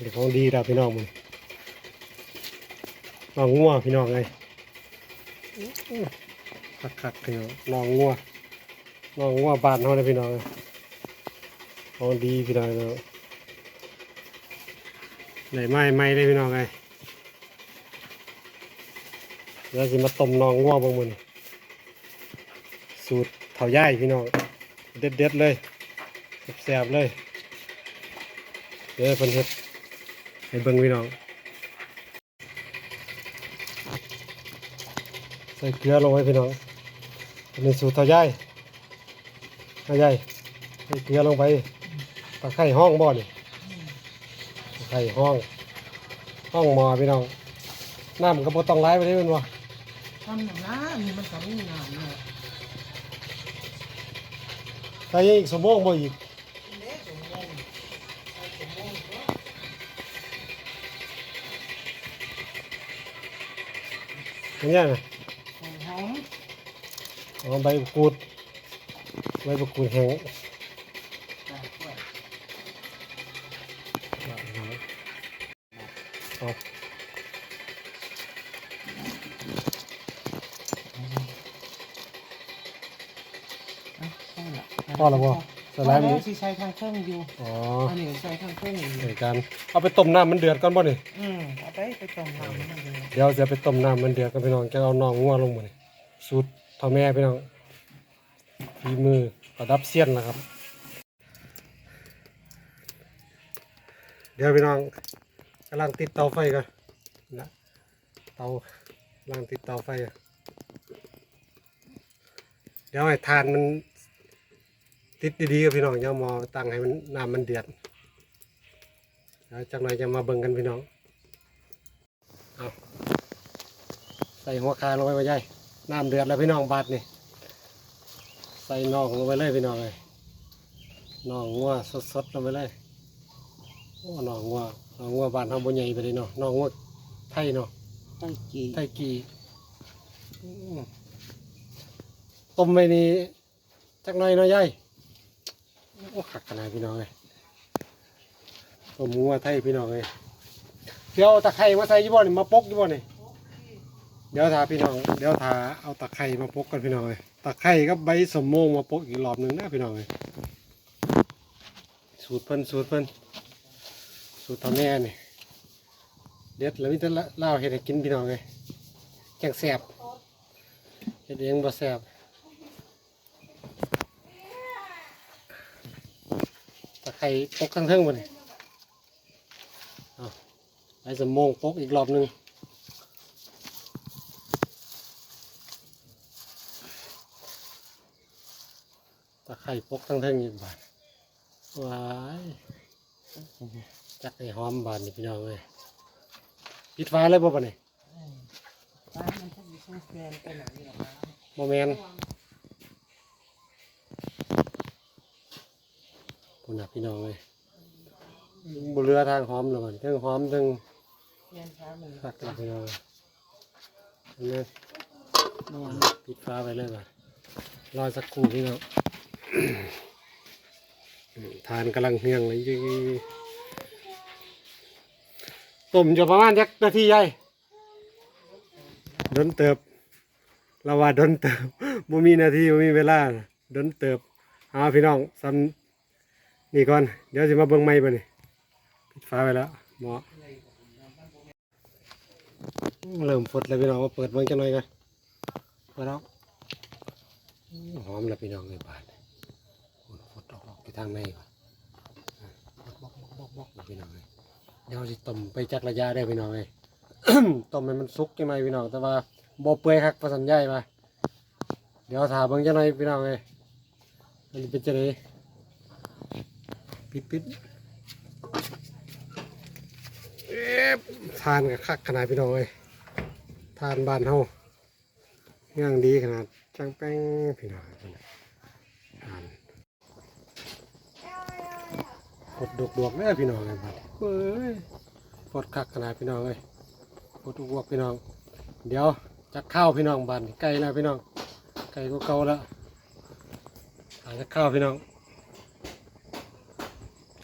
เด็กของดีเราพี่น้องมึงน้องงัวพี่น้องไงคักคักๆพี่น้องน้องงัวน้องงัวบานเขาเลยพี่น้องของดีพี่น้องเนาะไหนไม้ไม้เลยพี่น้องไงแล้วสิมาต้มนองงัวบางมือสูตรเถาย่ายพี่น้องเด็ดเด็ดๆเลยแซ่บๆเลยเดี๋ยวเพิ่นเฮ็ด ให้เบิ่งพี่น้อง ใส่เกลือลงไว้พี่น้องอันนี้สูตรเท่าย่ายเท่าย่ายใส่เกลือลงไปตะไคร่ห้องบ่อนี่ตะไคร่ห้อง ห้องหมอพี่น้อง น้ำก็บ่ต้องไหลไปได้แมันวะทำอย่างนั้นนี่มันก็ไม่นานเนี่ยใส่อีกสมองบ่อีก อย่างเงี้ยนะหอมหอมเอาใบมะกรูดใบมะกรูดแห้งใส่กล้วยเอาอะใส่ละพอแล้วบ่ใส่หลายหมูพอแล้วสิใส่ข้างเครื่องอยู่อ๋ออันนี้ใส่ข้างเครื่องอยู่เหมือนกัน เอาไปต้มน้ำมันเดือดก่อนบ่นี่อืมเอา ไปไปต้มน้ำมันเลยเดี๋ยวจะไปต้มน้ำมันเดือดกันพี่น้องจะเอานองงัวลงมานี่สูตรพ่อแม่พี่น้องฝีมือระดับเซียนนะครับ เดี๋ยวพี่น้องกำลังติดเตาไฟกันนะเตากำลังติดเตาไฟเดี๋ยวให้ทานมันติดดีๆกับพี่น้องอย่ามาตั้งให้มันน้ำมันเดือดแล้วจากหน่อยจะมาเบิ่งกันพี่น้อง เอาใส่หัวคาลงไปไว้ใหญ่น้ำเดือดแล้วพี่น้องบาดนี่ ใส่น่องลงไปเลยพี่น้องเลยน่องงัวสดๆลงไปเลย โอ้น่องงัวน่องงัวบานทำบนใหญ่ไปเลยเนาะน่องงัวไทยเนาะใส่กีไทยกีอืมต้มไปนี่จักหน่อยเนาะยายโอ้ขักขนาดพี่น้องเลยต้มงัวไทยพี่น้องเลยเดี๋ยวเอาตะไคร้มาใส่ยี่บ่อนี่มาปกยี่บ่อนี่เดี๋ยวทาพี่น้อง เดี๋ยวทาเอาตะไคร้มาปกกันพี่น้องเลยตะไคร้กับใบสมโมงมาปกอีกรอบหนึ่งนะพี่น้องเลยสูตรเพิ่นสูตรเพิ่นสูตรทำแม่นี่เด็ดแล้วมิตรเล่าเห็ดให้กินพี่น้องเลยแกงแสบเห็ดเองบ่แสบตะไคร้ปกข้างเทิงบ่นี่เอา ใบสมโมงปกอีกรอบหนึ่งตะไคร่ปกทั้งเทิงอีกบาทว้ายจักไอ้หอมบานนี่พี่น้องเลยปิดฟ้าเลยบ่ปะนี่อืมไปมันจะมีช่องแฟนไปไหนหรอคะโมเมนปุ่นน่ะพี่น้องเลยบุเรือทางหอมเลยมันทั้งหอมทั้ง ยนช้าหนึ่งสักละพี่น้องอันนี้นอนปิดฟ้าไปเลยบ่รอสักครู่พี่น้องทานกำลังเฮียงเลยต้มอยู่ประมาณยักนาทีใหญ่ดนเติบเราว่าดนเติบบ่มีนาทีบ่มีเวลาน่ะดนเติบเอาพี่น้องซ้ำนี่ก่อน เดี๋ยวจะมาเบิ่งไม้บ่นี่ปิดฟ้าไปแล้วหมอ เริ่มฟดแล้วพี่น้องมาเปิดเบิ่งจังหน่อยกันเปิดแล้วหอมแล้วพี่น้องเลยบาดโอ้ฟดออกไปทางในก่อนบอกบอกบอกบอกพี่น้องเลยเดี๋ยวสิต้มไปจักระยะได้พี่น้องเลยต้มให้มันสุกจังหน่อยพี่น้องแต่ว่าบ่เปื่อยคักประสันใหญ่มาเดี๋ยวถาเบิ่งจังหน่อยพี่น้องเลยมันเป็นจังไดปิดปิดเอ๊ะทานกับคักขนาดพี่น้องเลย ทานบ้านเฮาย่างดีขนาดจังแป้งพี่น้องทานกดดกดวกๆเด้พี่น้องเลยบัดเฮ้ยกดคักขนาดพี่น้องเลยโคตรอ้วกพี่น้อง เดี๋ยวจะข้าวพี่น้องบานไก่แล้วพี่น้อง ไก่ก็เก่าแล้วอาจจะข้าวพี่น้อง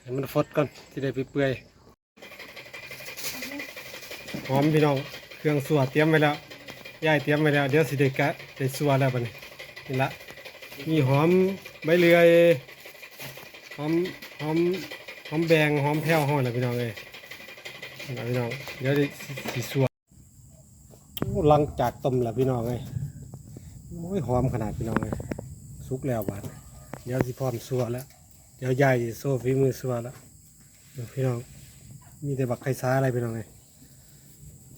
ให้มันฟดก่อนที่ได้ไปเปื่อยหอมพี่น้อง เครื่องสัวเตรียมไว้แล้วย่ายเตรียมไว้แล้วเดี๋ยวสิได้กกะได้สัวแล้วบัดนี้นี่ละมีหอมใบเลื่อยหอมหอมหอมแบงหอมแพ้วหอมอะไรพี่น้องเลยนี่ล่ะพี่น้องเดี๋ยวได้สิสัวหลังจากต้มแล้วพี่น้องเลยโอ้ยหอมขนาดพี่น้องเลยสุกแล้วบาดเดี๋ยวสิพร้อมสัวแล้วเดี๋ยวยายโซ่ฝีมือสัวแล้วเดี๋ยวพี่น้องมีแต่บักไข่ซ้าอะไรพี่น้องเลย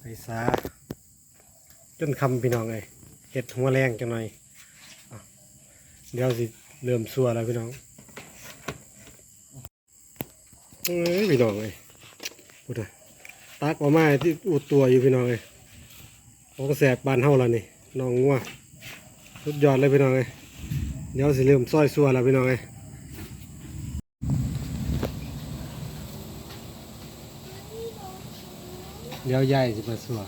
ไข่ซ้าจนคำพี่น้องเลยเห็ดหัวแรงจังหน่อยอเดี๋ยวสิเริ่มซัวแล้วพี่น้องเอ้ยพี่น้องเลยพูดเลยตักออกมาที่อุดตัวอยู่พี่น้องเลยของแสบบานเฮาแล้วนี่น้องงัวสุดยอดเลยพี่น้องเลยเดี๋ยวสิเริ่มซอยซัวแล้วพี่น้องเลย เดี๋ยวย่ายสิมาสัว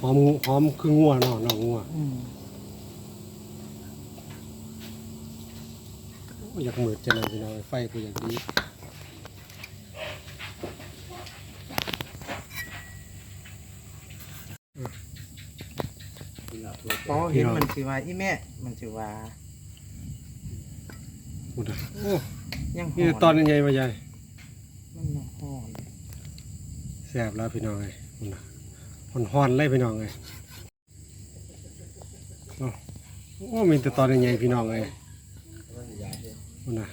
หอมหอมคืองัวเนาะน้องงัวอืมอยากมืดจะเลยพี่น้องไฟกูอยากดีพอเห็นมันสิว่าอีแม่ มันสิว่า พูดนะโอ้ยังหนี่อนตอนใหญ่มาใหญ่มันยังหอนแซ่บแล้วพี่น้องเลยพูดนะหอนหอนๆเลยพี่น้องเลยโอ้โอ้มีแต่ตอนใหญ่ๆพี่น้องเลยพูดนะ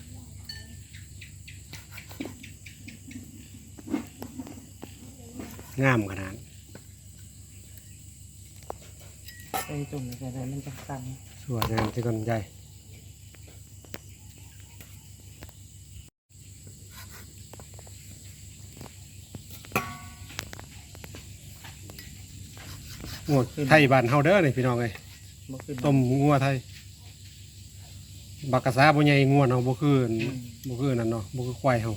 งามขนาดไปตุ่มในกระดานมันจะสั่นสวยงามที่ก่อนใหญ่ งวดไทยบ้านเฮาเด้อนี่พี่น้องเอ้ยบ่คือต้มงัวไทย บักกะซาบ่ใหญ่งัวเนาะบ่คืออันอืมบ่คืออันนั่นเนาะบ่คือควายเฮา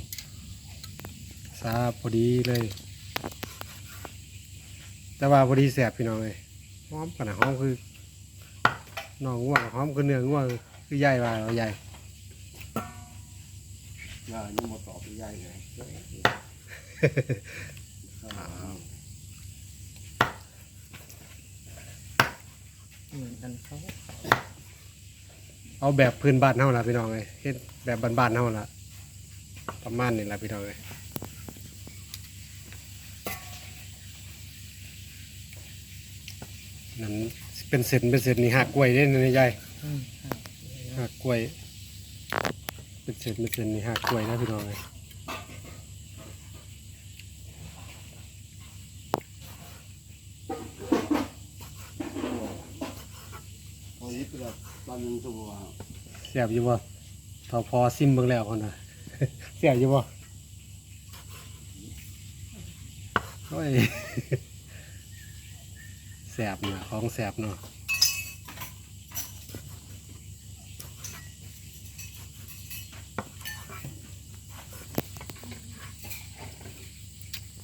ซาพอดีเลย แต่ว่าพอดีแซ่บพี่น้องเอ้ยหอมขนาดหอมคือน้องงัวหอมคือเนื้องัวคือใหญ่ว่าเอาใหญ่ย่านี่มาตอบใหญ่เลย อืมอันเขาเอาแบบพื้นบ้านเฮาล่ะพี่น้องเอ้ยเฮ็ดแบบบ้านๆเฮาล่ะประมาณนี้ล่ะพี่น้องเอ้ยนั่นเป็นเศษเป็นเศษนี่หักกล้วยเด้นี่ใหญ่อืมครับหักกล้วย เป็นเศษเป็นเศษนี่หักกล้วยนะพี่น้องเอ้ย พอยิบไปแล้วตอนนึงตัว แซ่บอยู่บ่ทอพอซิมเบิ่งแล้วคนน่ะแซ่บอยู่บ่โอ้ยแซ่บเนี่ยของแซ่บเนาะ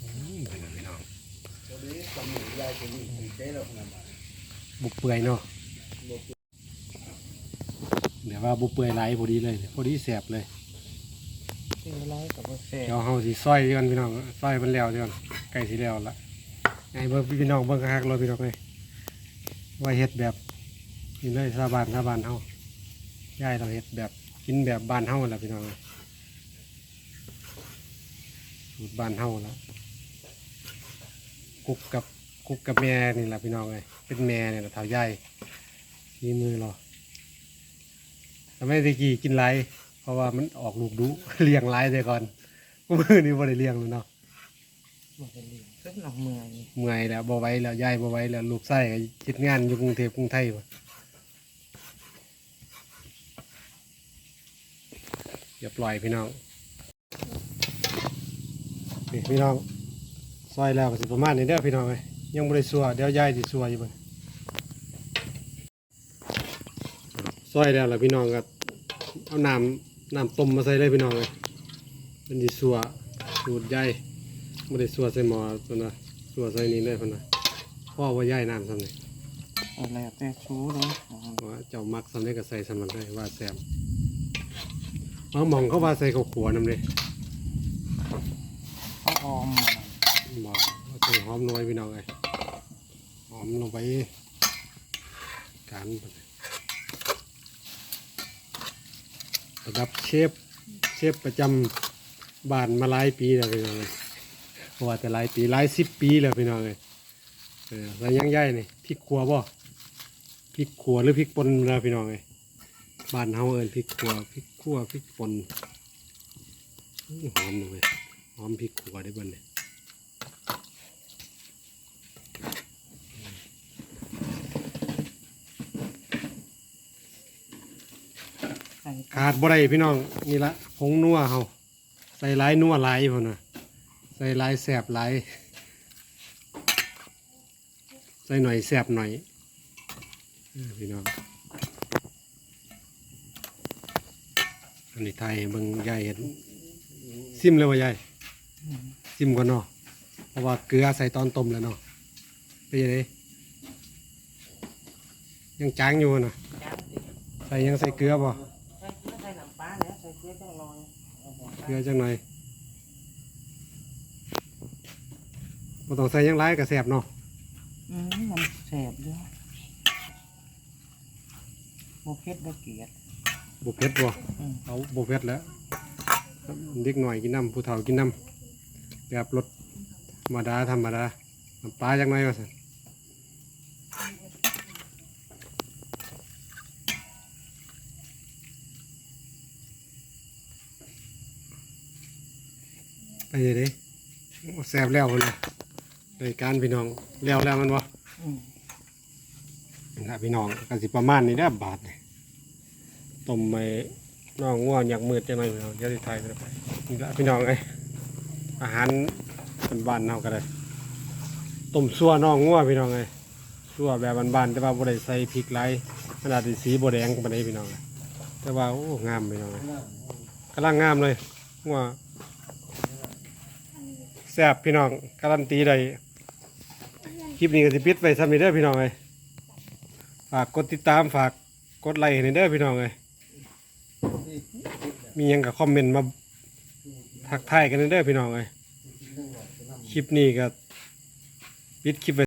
อืมเป็นไงพี่น้องตอนนี้ตำหนิใหญ่ตัวนี้ถึงเจ๊แล้วขนาดไหนบุเปื่อยเนาะ เดี๋ยวว่าบุเปื่อยไหลายพอดีเลยพอดีแซ่บเลยชื่ออะไรกับบ่แซ่เดี๋ยวเฮาสิซอยดีกันพี่น้องซอยมันแล้วดีกันใกล้สิแล้วละไงเบิ่งพี่น้องเบิ่งคักๆเลยพี่น้องเลยว่าเฮ็ดแบบนี่เลยชาวบ้านชาวบ้านเฮาย่ายเราเฮ็ดแบบกินแบบบ้านเฮาล่ะพี่น้องเอ้ยสูตรบ้านเฮาละกุกกับกุกกับแม่นี่ล่ะพี่น้องเลยเป็นแม่นี่ล่ะเท่าย่ายมีมือเรา แต่ไม่ได้กี่กินไรเพราะว่ามันออกลูกดุเลี้ยงไรแต่ก่อนกูมือนี่บ่ได้เลี้ยงเลยเนาะบ่ได้เลี้ยงซึ่งหนองเมืองนี่เมื่อยแล้วบ่ไหว้แล้วย้ายบ่ไหว้แล้วลูกไส้ก็คิดงานอยู่กรุงเทพกรุงไทยบ่อย่าปล่อยพี่น้องนี่พี่น้องซอยแล้วก็สิประมาณนี้เด้อพี่น้องเอ้ยยังบ่ได้สัวเดี๋ยวย้ายสิสัวอยู่บ่ ซอยแล้วล่ะพี่น้องก็เอาน้ำน้ำต้มมาใส่เลยพี่น้องเอ้ยเป็นสิสัวสูตรใหญ่ไม่ได้สัวใส่หม้อตัวนะสัวใส่นี่เลยพ่นนะพ่อว่าย่ายน้ำซ้ำนี่เอาแล้วแต่ชูเนาะอ๋อว่าเจ้ามักซ้ำนี่ก็ใส่ซ้ำมันเลยว่าแซมเอาหมองเข้ามาใส่ข้าวขัวน้ำเลยเขาออมมันหมองเอาใส่หอมน้อยพี่น้องเลยหอมลงไปการ ระดับเชฟเชฟประจำบ้านมาหลายปีแล้วพี่น้องเลยเพราะว่าแต่หลายปีหลายสิบปีแล้วพี่น้องเลยเออแล้วยังย่ายนี่พริกขัวบ่พริกขัวหรือพริกป่นแล้วพี่น้องเลยบ้านเฮาเอิ้นพริกขัวพริกขั่วพริกป่นหอมเลยหอมพริกขัวได้บ่เนี่ย ขาดบ่ได้พี่น้องนี่ละผงนัวเฮาใส่หลายนัวหลายพุ่นน่ะใส่หลายแสบหลายใส่หน่อยแสบหน่อยเออพี่น้องอันนี้ไทยเบิ่งยายเห็นซิมเลยว่ายายอืมซิมก่อนเนาะเพราะว่าเกลือใส่ตอนต้มแล้วเนาะเป็นยังไงยังจางอยู่น่ะจ้างดิใส่ยังใส่เกลือบ่ กลือจังหน่อยบ่ต้องใส่หยังไรก็แซ่บเนาะอืมมันแสบด้วยโมเพ็ดได้เกลียด บ่เผ็ดบ่อืม เอาบ่เผ็ดแล้วเด็กหน่อยกินน้ำผู้เฒ่ากินน้ำแบบรสธรรมดาธรรมดาน้ำปลาจังหน่อยว่าซั่น ไปเลยเด้แซ่บแล้วพุ่นน่ะรายการพี่น้องแล้วแล้วมันบ่อืมนี่ละพี่น้องกันสิประมาณนี้ได้บาทนี่ต้มไม่น้องง่วงอยากมืดจังเลยพี่น้องเดี๋ยวสิไทยไปแล้วนี่ละพี่น้องเอ้อาหารเป็นบ้านเฮาก็ได้ต้มซั่วน้องง่วพี่น้องเอ้ซั่วแบบบ้านๆแต่ว่าบ่ได้ใส่พริกหลายขนาดที่สีบ่แดงปานใดพี่น้องแต่ว่าโอ้งามพี่น้องกำลังงามเลยง่ว แซ่บพี่น้องการันตีได้คลิปนี้ก็สิปิดไปซ้ำนี้เด้อพี่น้องเอ้ยฝากกดติดตามฝากกดไลค์ให้เด้อพี่น้องเลยมีหยังกับคอมเมนต์มาทักทายกันเด้อพี่น้องเลยคลิปนี้ก็ปิดคลิปไป